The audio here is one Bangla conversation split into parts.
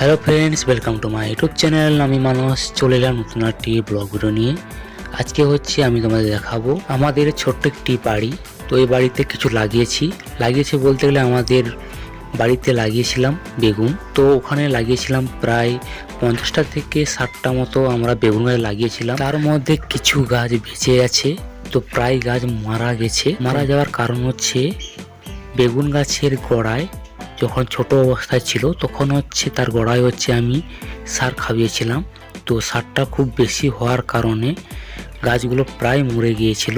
Hello friends welcome to my YouTube channel আমি মানুষ চলে এলাম নতুন একটি ব্লগ ভিডিও নিয়ে। আজকে হচ্ছে আমি তোমাদের দেখাবো আমাদের ছোট্ট একটি বাড়ি। তো এই বাড়িতে কিছু লাগিয়েছি। লাগিয়েছি বলতে গেলে আমাদের বাড়িতে লাগিয়েছিলাম বেগুন। তো ওখানে লাগিয়েছিলাম প্রায় পঞ্চাশটা থেকে ষাটটা মতো আমরা বেগুন গাছ লাগিয়েছিলাম। তার মধ্যে কিছু গাছ বেঁচে আছে। তো প্রায় গাছ মারা গেছে। মারা যাওয়ার কারণ হচ্ছে বেগুন গাছের গোড়ায় যখন ছোট অবস্থায় ছিল, তখন হচ্ছে তার গোড়ায় হচ্ছে আমি সার খাইয়েছিলাম। তো সারটা খুব বেশি হওয়ার কারণে গাছগুলো প্রায় মরে গিয়েছিল।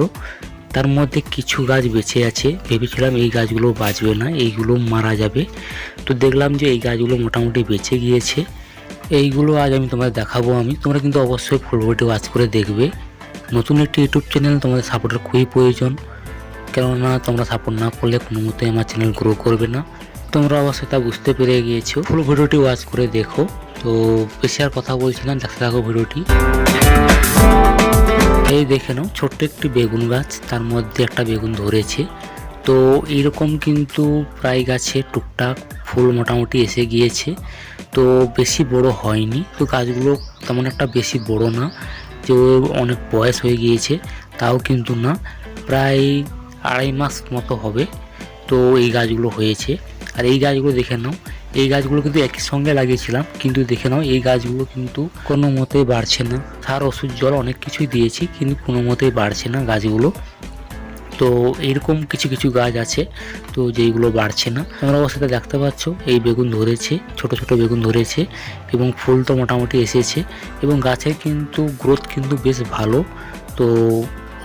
তার মধ্যে কিছু গাছ বেঁচে আছে। ভেবেছিলাম এই গাছগুলো বাঁচবে না, এইগুলো মারা যাবে। তো দেখলাম যে এই গাছগুলো মোটামুটি বেঁচে গিয়েছে। এইগুলো আজ আমি তোমাদের দেখাবো আমি। তোমরা কিন্তু অবশ্যই ফুল ভিডিও ওয়াচ করে দেখবে। নতুন একটি ইউটিউব চ্যানেল তোমাদের সাপোর্টের খুবই প্রয়োজন। কেননা তোমরা সাপোর্ট না করলে কোনো মতে আমার চ্যানেল গ্রো করবে না। তোমরা অবশ্যই তা বুঝতে পেরে গিয়েছো। ফুল ভিডিওটি ওয়াচ করে দেখো। তো বেশি আর কথা বলছি না, দেখতে থাকো ভিডিওটি। এই দেখে নাও, ছোট্ট একটি বেগুন গাছ, তার মধ্যে একটা বেগুন ধরেছে। তো এইরকম কিন্তু প্রায় গাছে টুকটাক ফুল মোটামুটি এসে গিয়েছে। তো বেশি বড় হয়নি, তো গাছগুলো তেমন একটা বেশি বড় না, যে অনেক বয়স হয়ে গিয়েছে, তাও কিন্তু না। প্রায় আড়াই মাস মতো হবে, তো এই গাছগুলো হয়েছে। আর এই গাছগুলো দেখে নাও। এই গাছগুলো কিন্তু একই সঙ্গে লাগিয়েছিলাম, কিন্তু দেখে নাও, এই গাছগুলো কিন্তু কোনো মতেই বাড়ছে না। সার, ওষুধ, জল অনেক কিছুই দিয়েছি, কিন্তু কোনো মতেই বাড়ছে না গাছগুলো। তো এরকম কিছু কিছু গাছ আছে, তো যেইগুলো বাড়ছে না। তোমরা অবশ্যই দেখতে পাচ্ছ, এই বেগুন ধরেছে, ছোট ছোট বেগুন ধরেছে, এবং ফুল তো মোটামুটি এসেছে, এবং গাছের কিন্তু গ্রোথ কিন্তু বেশ ভালো। তো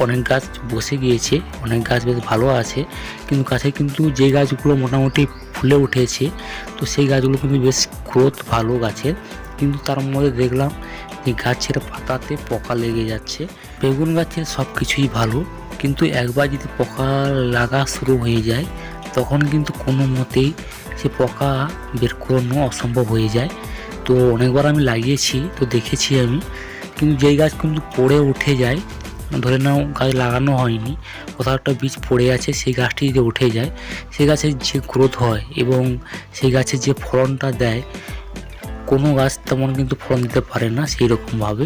অনেক গাছ বসে গিয়েছে, অনেক গাছ বেশ ভালো আছে, কিন্তু গাছে কিন্তু যে গাছগুলো মোটামুটি ফুলে উঠেছে। তো সেই গাছগুলো কিন্তু বেশ গ্রোথ ভালো গাছের। কিন্তু তার মধ্যে দেখলাম যে গাছের পাতাতে পোকা লেগে যাচ্ছে। বেগুন গাছের সব কিছুই ভালো, কিন্তু একবার যদি পোকা লাগা শুরু হয়ে যায়, তখন কিন্তু কোনো মতেই সে পোকা বের করানো অসম্ভব হয়ে যায়। তো অনেকবার আমি লাগিয়েছি, তো দেখেছি আমি। কিন্তু যেই গাছ কিন্তু পড়ে উঠে যায় ধরে নাও গাছ লাগানো হয়নি, কোথাও একটা বীজ পড়ে আছে, সেই গাছটি যদি উঠে যায়, সেই গাছের যে গ্রোথ হয় এবং সেই গাছের যে ফলনটা দেয়, কোনো গাছ তেমন কিন্তু ফলন দিতে পারে না সেই রকমভাবে।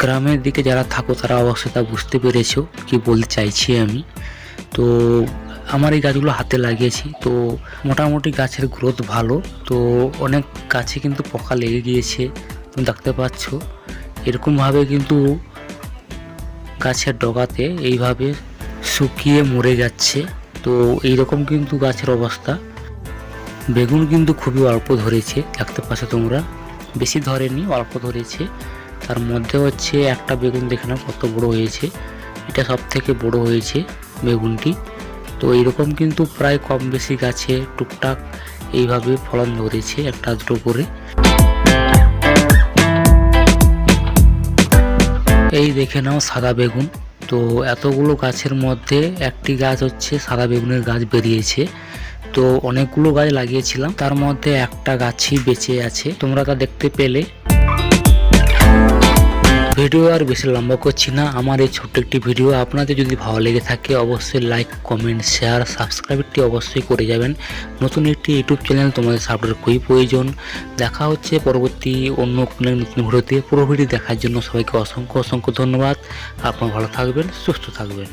গ্রামের দিকে যারা থাকো তারা অবশ্যই তা বুঝতে পেরেছ, কি বলতে চাইছি আমি। তো আমার এই গাছগুলো হাতে লাগিয়েছি, তো মোটামুটি গাছের গ্রোথ ভালো, তো অনেক গাছে কিন্তু পোকা লেগে গিয়েছে, তুমি দেখতে পাচ্ছ। এরকমভাবে কিন্তু গাছের ডগাতে এইভাবে শুকিয়ে মরে যাচ্ছে। তো এইরকম কিন্তু গাছের অবস্থা। বেগুন কিন্তু খুবই অল্প ধরেছে, দেখতে পাচ্ছ তোমরা। বেশি ধরেনি, অল্প ধরেছে। তার মধ্যে হচ্ছে একটা বেগুন দেখে নাও কত বড় হয়েছে। এটা সব থেকে বড় হয়েছে বেগুনটি। তো এইরকম কিন্তু প্রায় কম বেশি গাছে টুকটাক এইভাবে ফলন ধরেছে একটা দুটো করে। এই দেখে নাও সাদা বেগুন। তো এতগুলো গাছের মধ্যে একটি গাছ হচ্ছে সাদা বেগুনের গাছ বেরিয়েছে। তো অনেকগুলো গাছ লাগিয়েছিলাম। তার মধ্যে একটা গাছই বেঁচে আছে। তোমরা তা দেখতে পেলে। ভিডিও আর বেশি লম্বা করছি না। আমার এই ছোট্ট একটি ভিডিও আপনাদের যদি ভালো লেগে থাকে, অবশ্যই লাইক কমেন্ট শেয়ার সাবস্ক্রাইবটি অবশ্যই করে যাবেন। নতুন একটি ইউটিউব চ্যানেল তোমাদের সাপোর্টের খুবই প্রয়োজন। দেখা হচ্ছে পরবর্তী অন্য কোনো নতুন ভিডিওতে। পুরো ভিডিও দেখার জন্য সবাইকে অসংখ্য অসংখ্য ধন্যবাদ। আপনারা ভালো থাকবেন, সুস্থ থাকবেন।